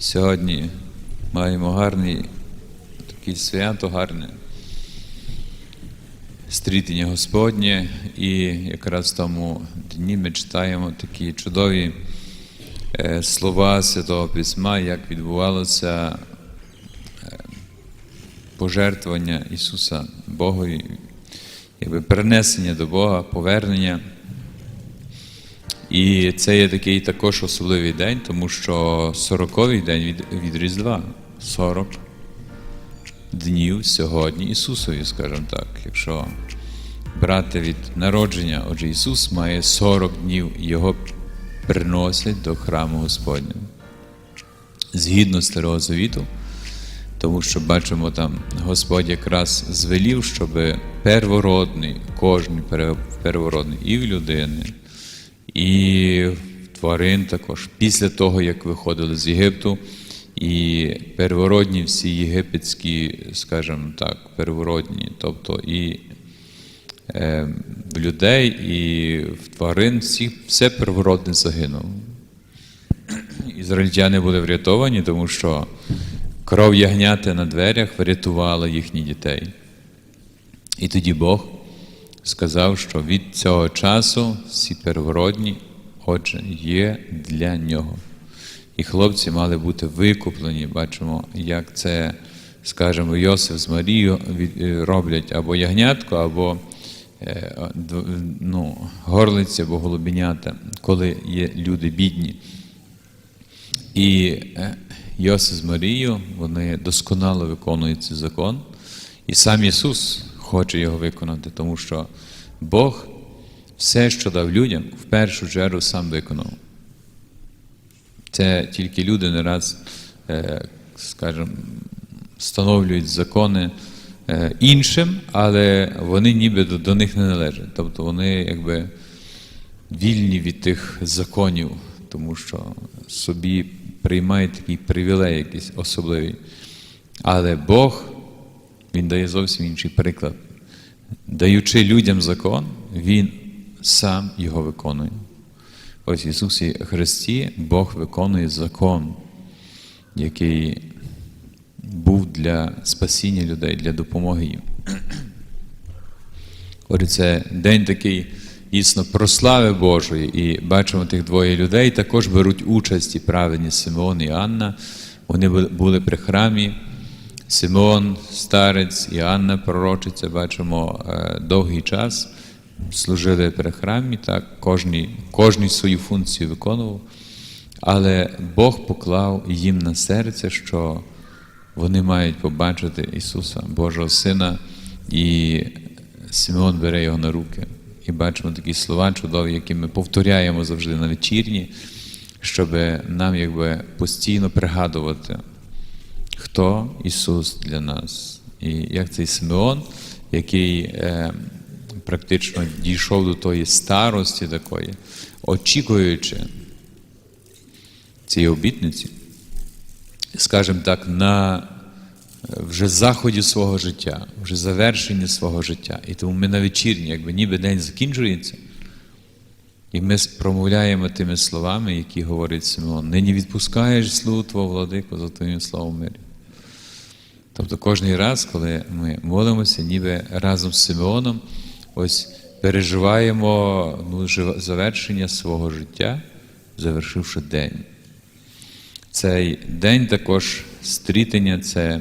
Сьогодні маємо гарний таке свято, гарне стрітення Господнє, і якраз в тому дні ми читаємо такі чудові е, слова Святого Письма, як відбувалося е, пожертвування Ісуса Богові, якби перенесення до Бога, повернення. І це є такий також особливий день, тому що 40-й день від, від Різдва. 40 днів сьогодні Ісусові, скажімо так. Якщо брати від народження, отже, Ісус має 40 днів, Його приносять до храму Господнього. Згідно Старого Завіту, тому що бачимо там, Господь якраз звелів, щоб первородний, кожен первородний і в людини, і тварин також, після того, як виходили з Єгипту, і первородні всі єгипетські, скажімо так, первородні, тобто і е, в людей, і в тварин, всі, все первородне загинуло. Ізраїльтяни були врятовані, тому що кров ягняти на дверях врятувала їхніх дітей. І тоді Бог сказав, що від цього часу всі первородні, отже, є для нього. І хлопці мали бути викуплені. Бачимо, як це, скажімо, Йосиф з Марією роблять або ягнятко, або е, ну, горлиці, або голубінята, коли є люди бідні. І е, Йосиф з Марією, вони досконало виконують цей закон, і сам Ісус хоче його виконати, тому що Бог все, що дав людям, в першу чергу сам виконав. Це тільки люди не раз, е, скажімо, встановлюють закони е, іншим, але вони ніби до, них не належать. Тобто вони якби вільні від тих законів, тому що собі приймають такий привілей якийсь особливий. Але Бог, Він дає зовсім інший приклад. Даючи людям закон, Він сам його виконує. Ось Ісусі Христі Бог виконує закон, який був для спасіння людей, для допомоги їм. Отже, це день такий дійсно прослави Божої, і бачимо тих двоє людей, також беруть участь і праведні Симеон і Анна. Вони були при храмі. Симеон, старець і Анна, пророчиця, бачимо довгий час служили при храмі, так, кожній, кожній свою функцію виконував, але Бог поклав їм на серце, що вони мають побачити Ісуса, Божого Сина, і Симеон бере його на руки. І бачимо такі слова чудові, які ми повторяємо завжди на вечірні, щоб нам якби постійно пригадувати, хто Ісус для нас. І як цей Симеон, який е, практично дійшов до тої старості такої, очікуючи цієї обітниці, скажімо так, на вже заході свого життя, вже завершенні свого життя. І тому ми на вечірні, якби ніби день закінчується, і ми промовляємо тими словами, які говорить Симеон, нині відпускаєш слугу Твого владику за твоїм словом мирі. Тобто кожен раз, коли ми молимося, ніби разом з Симеоном, ось переживаємо ну, завершення свого життя, завершивши день. Цей день також стрітення це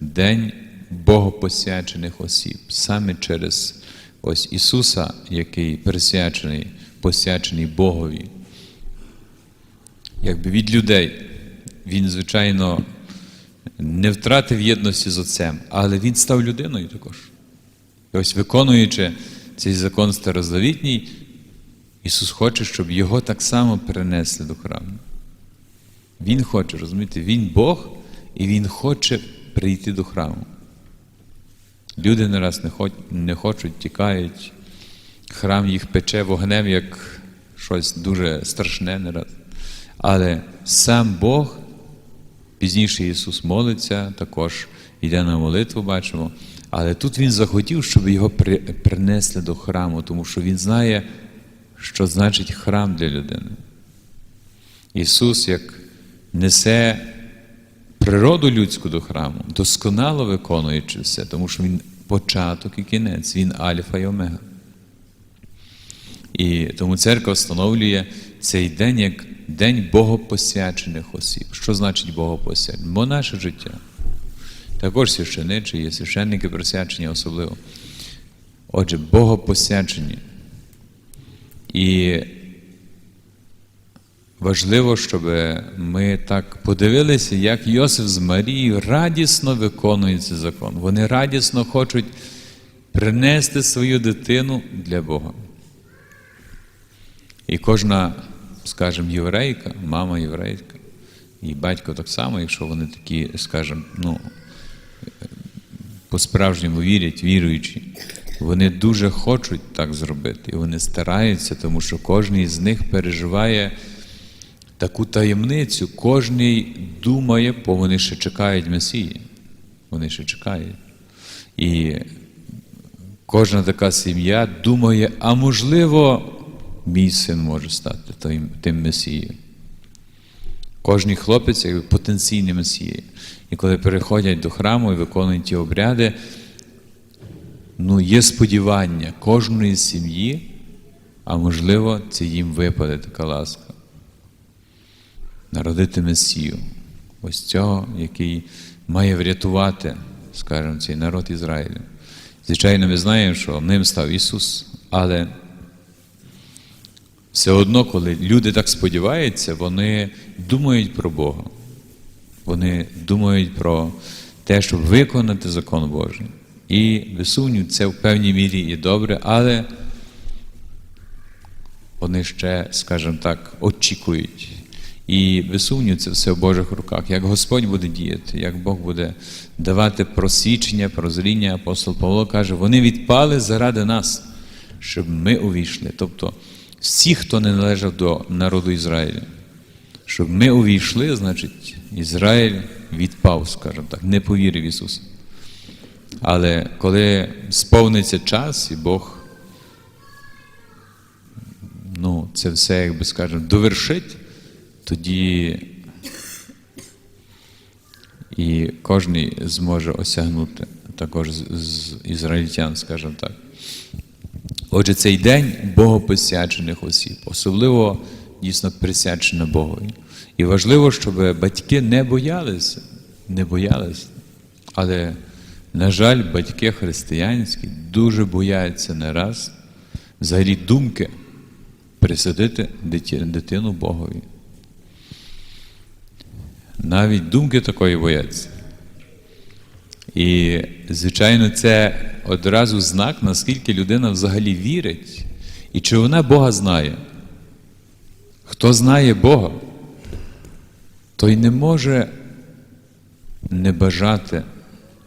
день богопосвячених осіб, саме через ось Ісуса, який присвячений, посвячений Богові. Якби від людей Він, звичайно, не втратив єдності з Отцем, але Він став людиною також. І ось виконуючи цей закон старозавітній, Ісус хоче, щоб його так само перенесли до храму. Він хоче, розумієте, Він Бог, і Він хоче прийти до храму. Люди не раз не, хоч, не хочуть, тікають, храм їх пече вогнем, як щось дуже страшне не раз. Але сам Бог, пізніше Ісус молиться, також йде на молитву, бачимо. Але тут Він захотів, щоб його принесли до храму, тому що Він знає, що значить храм для людини. Ісус, як несе природу людську до храму, досконало виконуючи все, тому що він початок і кінець, він альфа і омега. І тому церква встановлює цей день як день богопосвячених осіб. Що значить богопосвячених? Бо наше життя. Також священичі є священники присвячені особливо. Отже, богопосвячені. І важливо, щоб ми так подивилися, як Йосиф з Марією радісно виконують цей закон. Вони радісно хочуть принести свою дитину для Бога. І кожна, скажімо, єврейка, мама єврейка, і батько так само, якщо вони такі, скажімо, ну, по-справжньому вірять, віруючі, вони дуже хочуть так зробити. І вони стараються, тому що кожен із них переживає таку таємницю, кожен думає, бо вони ще чекають Месії. Вони ще чекають. І кожна така сім'я думає, а можливо, мій син може стати тим, тим Месією. Кожний хлопець як потенційний Месія. І коли переходять до храму і виконують ті обряди, ну, є сподівання кожної сім'ї, а можливо, це їм випаде така ласка. Народити Месію, ось цього, який має врятувати, скажімо, цей народ Ізраїлю. Звичайно, ми знаємо, що ним став Ісус, але все одно, коли люди так сподіваються, вони думають про Бога. Вони думають про те, щоб виконати закон Божий. І без сумніву, це в певній мірі і добре, але вони ще, скажімо так, очікують. І без сумніву, це все в Божих руках. Як Господь буде діяти, як Бог буде давати просвічення, прозріння, апостол Павло каже, вони відпали заради нас, щоб ми увійшли. Тобто всі, хто не належав до народу Ізраїля, щоб ми увійшли, значить, Ізраїль відпав, скажімо так, не повірив Ісусу. Але коли сповниться час, і Бог ну, це все, як би скажемо, довершить, тоді і кожен зможе осягнути також з, з ізраїльтян, скажімо так. Отже, цей день богопосвячених осіб, особливо дійсно присвячено Богові. І важливо, щоб батьки не боялися, не боялися. Але, на жаль, батьки християнські дуже бояться не раз взагалі думки присадити дитину Богові. Навіть думки такої бояться. І, звичайно, це одразу знак, наскільки людина взагалі вірить, і чи вона Бога знає. Хто знає Бога, той не може не бажати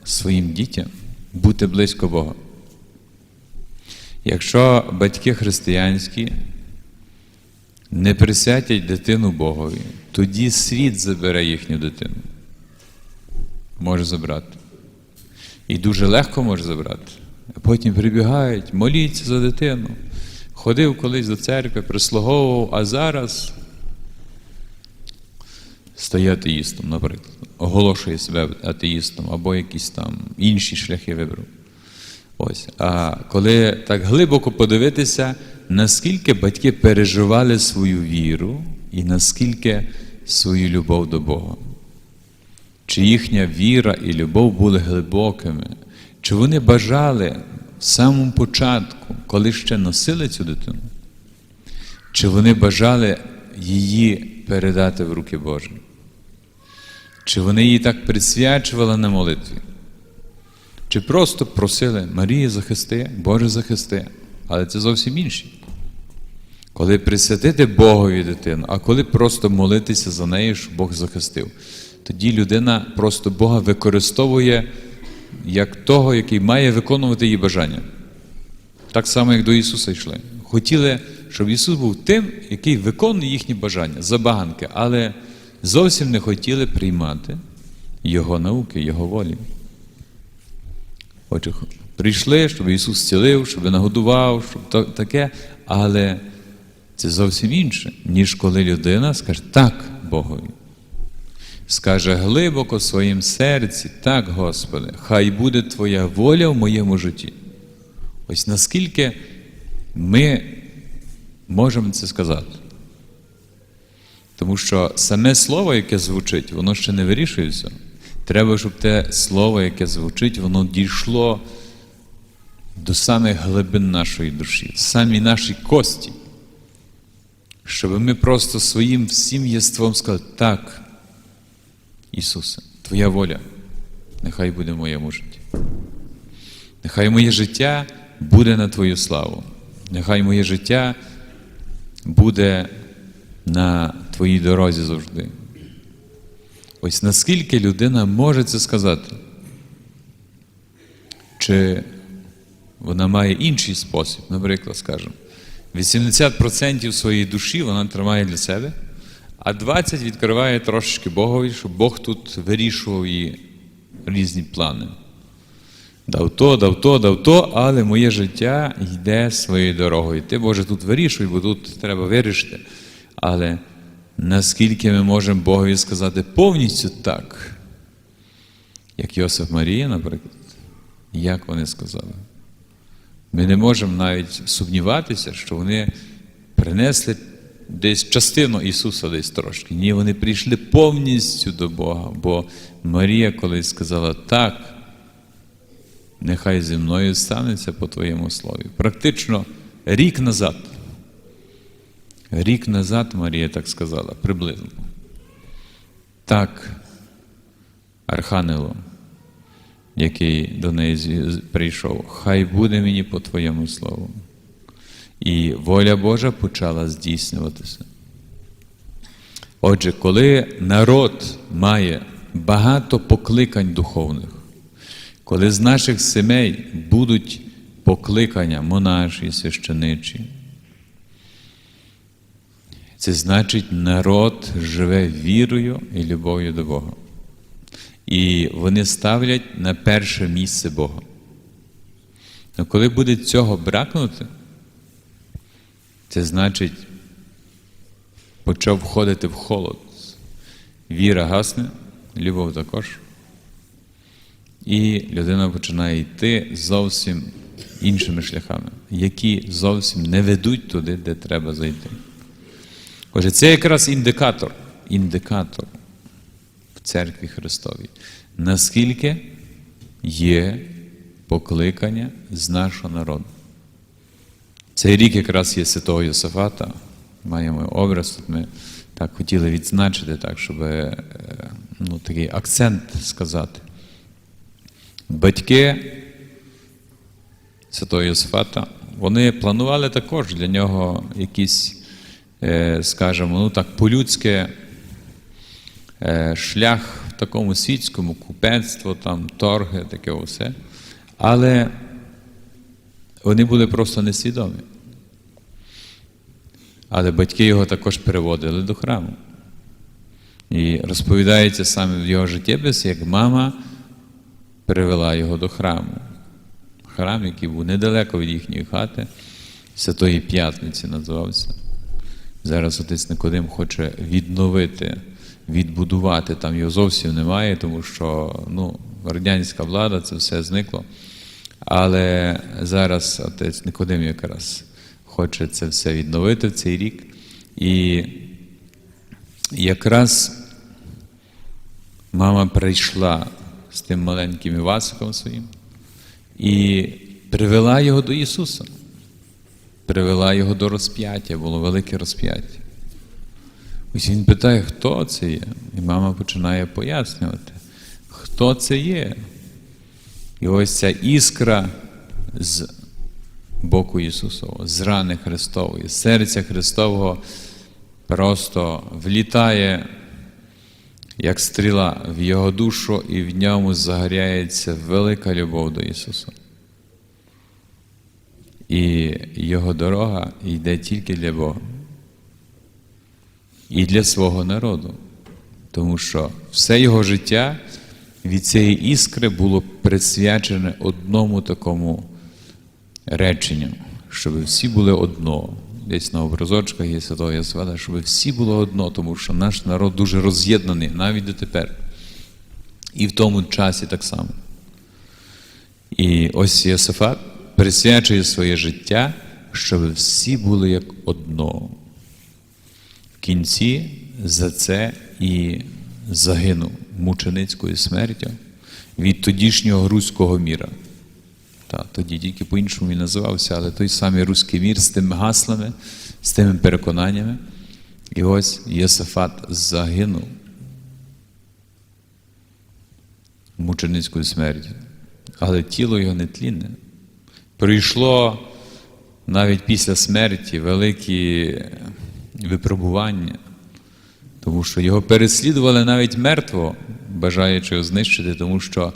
своїм дітям бути близько Бога. Якщо батьки християнські не присвятять дитину Богові, тоді світ забере їхню дитину. Може забрати. І дуже легко може забрати. А потім прибігають, моліться за дитину. Ходив колись до церкви, прислуговував, а зараз стає атеїстом, наприклад, оголошує себе атеїстом або якісь там інші шляхи вибрав. Ось. А коли так глибоко подивитися, наскільки батьки переживали свою віру і наскільки свою любов до Бога. Чи їхня віра і любов були глибокими, чи вони бажали в самому початку, коли ще носили цю дитину, чи вони бажали її передати в руки Божі? Чи вони її так присвячували на молитві? Чи просто просили Марія захисти, Боже захисти, але це зовсім інші. Коли присвятити Богові дитину, а коли просто молитися за неї, щоб Бог захистив, тоді людина просто Бога використовує як того, який має виконувати її бажання. Так само, як до Ісуса йшли. Хотіли, щоб Ісус був тим, який виконує їхні бажання, забаганки, але зовсім не хотіли приймати Його науки, Його волі. Отже, прийшли, щоб Ісус зцілив, щоб нагодував, щоб таке, але це зовсім інше, ніж коли людина скаже так Богові. Скаже глибоко в своїм серці, так, Господи, хай буде Твоя воля в моєму житті. Ось наскільки ми можемо це сказати. Тому що саме слово, яке звучить, воно ще не вирішується. Треба, щоб те слово, яке звучить, воно дійшло до самих глибин нашої душі, самі наші кості. Щоб ми просто своїм всім єством сказали, так, Ісусе, Твоя воля, нехай буде в моєму житті. Нехай моє життя буде на Твою славу. Нехай моє життя буде на Твоїй дорозі завжди. Ось наскільки людина може це сказати? Чи вона має інший спосіб, наприклад, скажемо, 80% своєї душі вона тримає для себе, а 20% відкриває трошечки Богові, щоб Бог тут вирішував її різні плани. Дав то, дав то, дав то, але моє життя йде своєю дорогою. Ти, Боже, тут вирішуй, бо тут треба вирішити. Але наскільки ми можемо Богові сказати повністю так, як Йосиф Марія, наприклад, як вони сказали. Ми не можемо навіть сумніватися, що вони принесли десь частину Ісуса десь трошки. Ні, вони прийшли повністю до Бога, бо Марія колись сказала так. Нехай зі мною станеться по Твоєму слові. Практично рік назад. Рік назад Марія так сказала, приблизно. Так, Архангелу, який до неї прийшов, хай буде мені по Твоєму слову. І воля Божа почала здійснюватися. Отже, коли народ має багато покликань духовних, коли з наших сімей будуть покликання монаші, священичі, це значить, народ живе вірою і любов'ю до Бога. І вони ставлять на перше місце Бога. Но коли буде цього бракнути, це значить, почав входити в холод. Віра гасне, любов також. І людина починає йти зовсім іншими шляхами, які зовсім не ведуть туди, де треба зайти. Отже, це якраз індикатор, індикатор в церкві Христовій. Наскільки є покликання з нашого народу. Цей рік якраз є святого Йосифата, маємо образ, тут ми так хотіли відзначити, так, щоб е, ну, такий акцент сказати. Батьки святого Йосифата, вони планували також для нього якісь, е, скажімо, ну так, по-людськи е, шлях в такому світському купецтво, там, торги, таке все. Але вони були просто несвідомі. Але батьки його також переводили до храму. І розповідається саме в його життєписі, як мама привела його до храму. Храм, який був недалеко від їхньої хати, Святої П'ятниці називався. Зараз отець Никодим хоче відновити, відбудувати. Там його зовсім немає, тому що ну, радянська влада, це все зникло. Але зараз отець Никодим якраз хоче це все відновити в цей рік. І якраз мама прийшла з тим маленьким Івасиком своїм і привела його до Ісуса. Привела його до розп'яття, було велике розп'яття. Ось він питає, хто це є? І мама починає пояснювати, хто це є. І ось ця іскра з боку Ісусового, з рани Христової, з серця Христового просто влітає, як стріла в Його душу, і в ньому загоряється велика любов до Ісуса. І Його дорога йде тільки для Бога. І для свого народу. Тому що все його життя від цієї іскри було присвячене одному такому реченню, щоб всі були одно. десь на образочках є Святого Йосифата, щоб всі було одно, тому що наш народ дуже роз'єднаний навіть дотепер. І в тому часі так само. І ось Йосифат присвячує своє життя, щоб всі були як одно. В кінці за це і загинув мученицькою смертю від тодішнього руського міра. Та, тоді тільки по-іншому він називався, але той самий руський мір з тими гаслами, з тими переконаннями. І ось Єсафат загинув мученицькою смертю. Але тіло його не тлінне. Прийшло навіть після смерті великі випробування, тому що його переслідували навіть мертво, бажаючи його знищити, тому що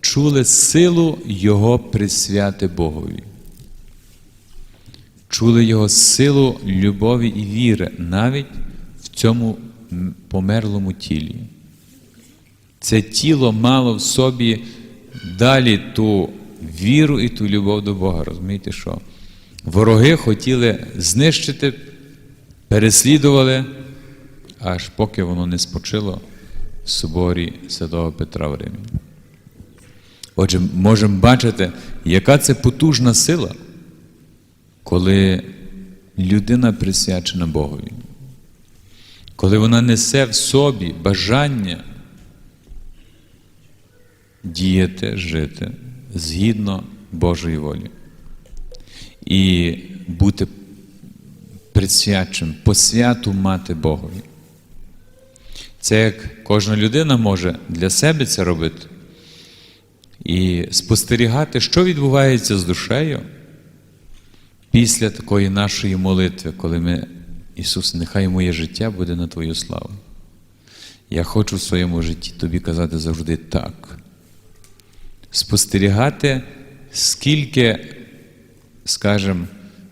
чули силу Його присвяти Богові. Чули Його силу любові і віри навіть в цьому померлому тілі. Це тіло мало в собі далі ту віру і ту любов до Бога. Розумієте, що вороги хотіли знищити, переслідували, аж поки воно не спочило в соборі Святого Петра в Римі. Отже, можемо бачити, яка це потужна сила, коли людина присвячена Богові, коли вона несе в собі бажання діяти, жити згідно Божої волі і бути присвяченим, посвяту мати Богові. Це як кожна людина може для себе це робити і спостерігати, що відбувається з душею після такої нашої молитви, коли ми, Ісус, нехай моє життя буде на Твою славу. Я хочу в своєму житті тобі казати завжди так. Спостерігати, скільки, скажімо,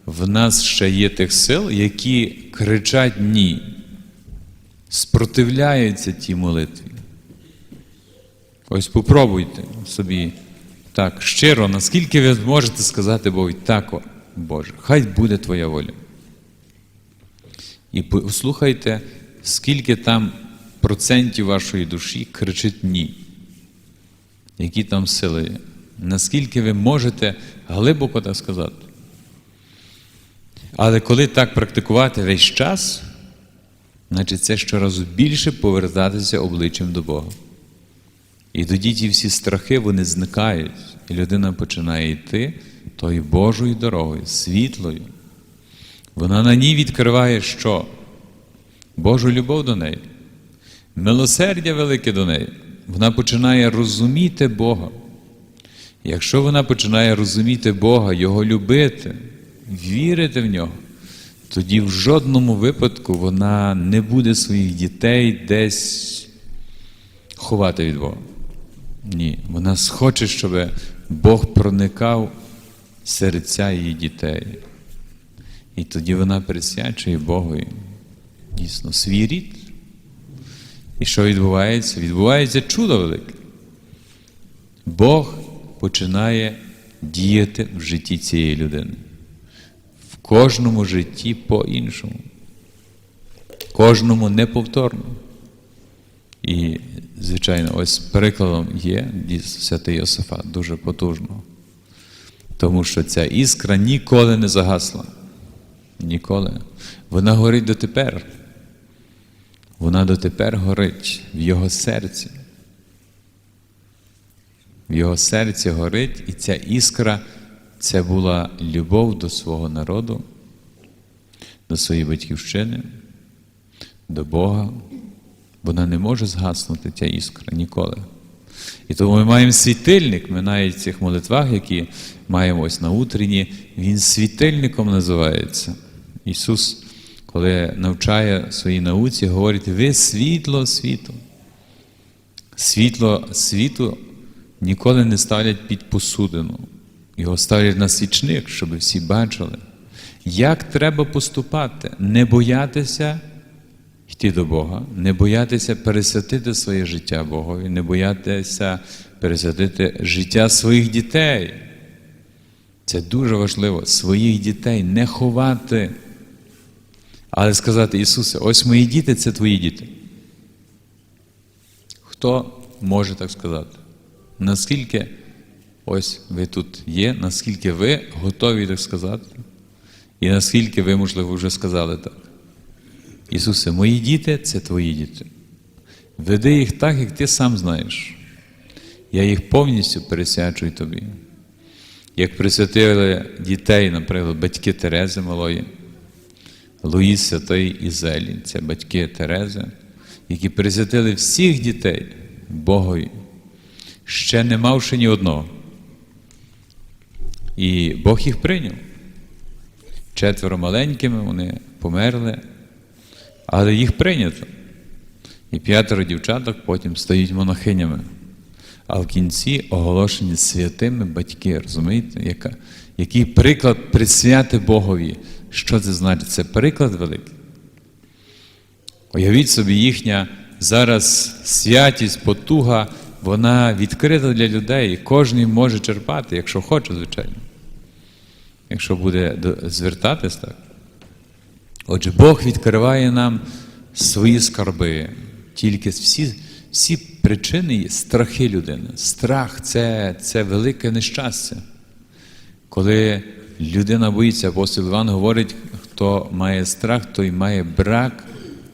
в нас ще є тих сил, які кричать ні, спротивляються тій молитві. Ось попробуйте собі так щиро, наскільки ви зможете сказати Богу, так, Боже, хай буде Твоя воля. І послухайте, скільки там процентів вашої душі кричить ні. Які там сили є. Наскільки ви можете глибоко так сказати. Але коли так практикувати весь час, значить це щоразу більше повертатися обличчям до Бога. І тоді ті всі страхи вони зникають, і людина починає йти тою Божою дорогою, світлою. Вона на ній відкриває що? Божу любов до неї, милосердя велике до неї. Вона починає розуміти Бога. Якщо вона починає розуміти Бога, Його любити, вірити в нього, тоді в жодному випадку вона не буде своїх дітей десь ховати від Бога. Ні, вона схоче, щоб Бог проникав серця її дітей. І тоді вона присвячує Богу дійсно свій рід. І що відбувається? Відбувається чудо велике. Бог починає діяти в житті цієї людини. Кожному житті по-іншому, кожному неповторно. І, звичайно, ось прикладом є святий Йосифат, дуже потужно. Тому що ця іскра ніколи не загасла. Ніколи. Вона горить дотепер. Вона дотепер горить в його серці. В його серці горить, і ця іскра це була любов до свого народу, до своєї батьківщини, до Бога. Вона не може згаснути ця іскра ніколи. І тому ми маємо світильник, ми навіть в цих молитвах, які маємо ось на утренні, він світильником називається. Ісус, коли навчає своїй науці, говорить, ви світло світу. Світло світу ніколи не ставлять під посудину. Його ставлять на свічник, щоб всі бачили. Як треба поступати, не боятися йти до Бога, не боятися пересвятити своє життя Богові, не боятися пересвятити життя своїх дітей. Це дуже важливо, своїх дітей не ховати Але сказати, Ісусе, ось мої діти це твої діти. Хто може так сказати? Наскільки ось ви тут є, наскільки ви готові так сказати? І наскільки ви, можливо, вже сказали так? Ісусе, мої діти це твої діти. Веди їх так, як ти сам знаєш. Я їх повністю пересвячую тобі. Як присвятили дітей, наприклад, батьки Терези Малої, Луїс Святої і Зелі, це батьки Терези, які присвятили всіх дітей Богові, ще не мавши ні одного. І Бог їх прийняв. Четверо маленькими вони померли, але їх прийнято. І п'ятеро дівчаток потім стають монахинями. А в кінці оголошені святими батьки, розумієте, Яка, який приклад присвяти Богові. Що це значить? Це приклад великий. Уявіть собі, їхня зараз святість, потуга, вона відкрита для людей, і кожен може черпати, якщо хоче, звичайно. Якщо буде звертатись так. Отже, Бог відкриває нам свої скарби. Тільки всі, всі причини страхи людини. Страх це, це велике нещастя. Коли людина боїться, апостол Іван говорить, хто має страх, той має брак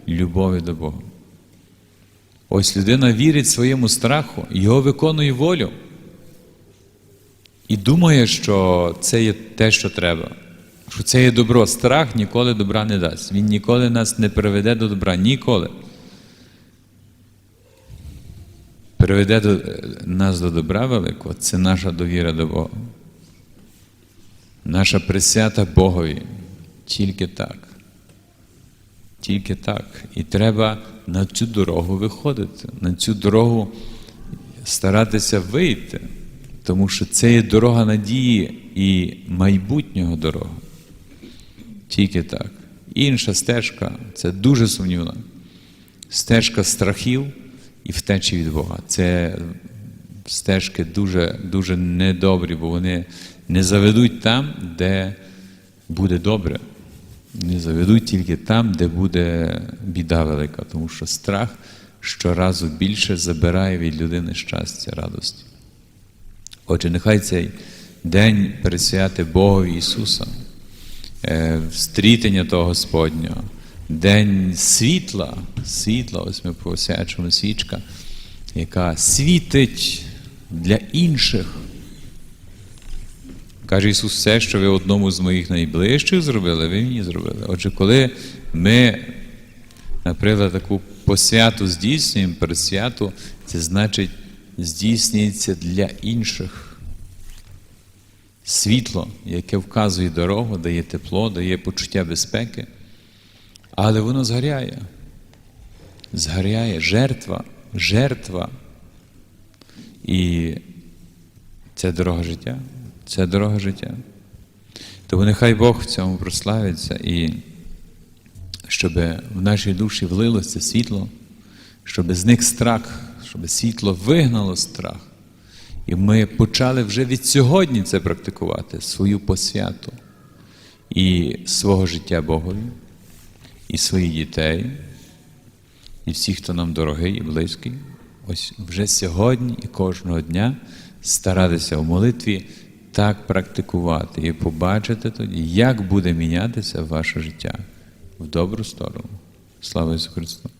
любові до Бога. Ось людина вірить своєму страху, його виконує волю. І думає, що це є те, що треба. Що це є добро. Страх ніколи добра не дасть. Він ніколи нас не приведе до добра. Ніколи. Приведе до, нас до добра великого це наша довіра до Бога. Наша присвята Богові. Тільки так. Тільки так. І треба на цю дорогу виходити, на цю дорогу старатися вийти, тому що це є дорога надії і майбутнього дорога. Тільки так. Інша стежка це дуже сумнівна. Стежка страхів і втечі від Бога. Це стежки дуже, дуже недобрі, бо вони не заведуть там, де буде добре. Не заведуть тільки там, де буде біда велика, тому що страх щоразу більше забирає від людини щастя, радості. Отже, нехай цей день присвяти Богові Ісуса, е, встрітення того Господнього, день світла, світла, ось ми посвячуємо свічка, яка світить для інших. Каже Ісус, все, що ви одному з моїх найближчих зробили, ви мені зробили. Отже, коли ми, наприклад, таку посвяту здійснюємо, пересвяту, це значить здійснюється для інших. Світло, яке вказує дорогу, дає тепло, дає почуття безпеки, але воно згоряє. Згоряє жертва, жертва. І це дорога життя. Це дорога життя. Тому нехай Бог в цьому прославиться і щоб в нашій душі влилося світло, щоб зник страх, щоб світло вигнало страх. І ми почали вже від сьогодні це практикувати, свою посвяту і свого життя Богові, і своїх дітей, і всіх, хто нам дорогий і близький. Ось вже сьогодні і кожного дня старатися в молитві так практикувати і побачити тоді, як буде мінятися ваше життя в добру сторону. Слава Ісусу Христу!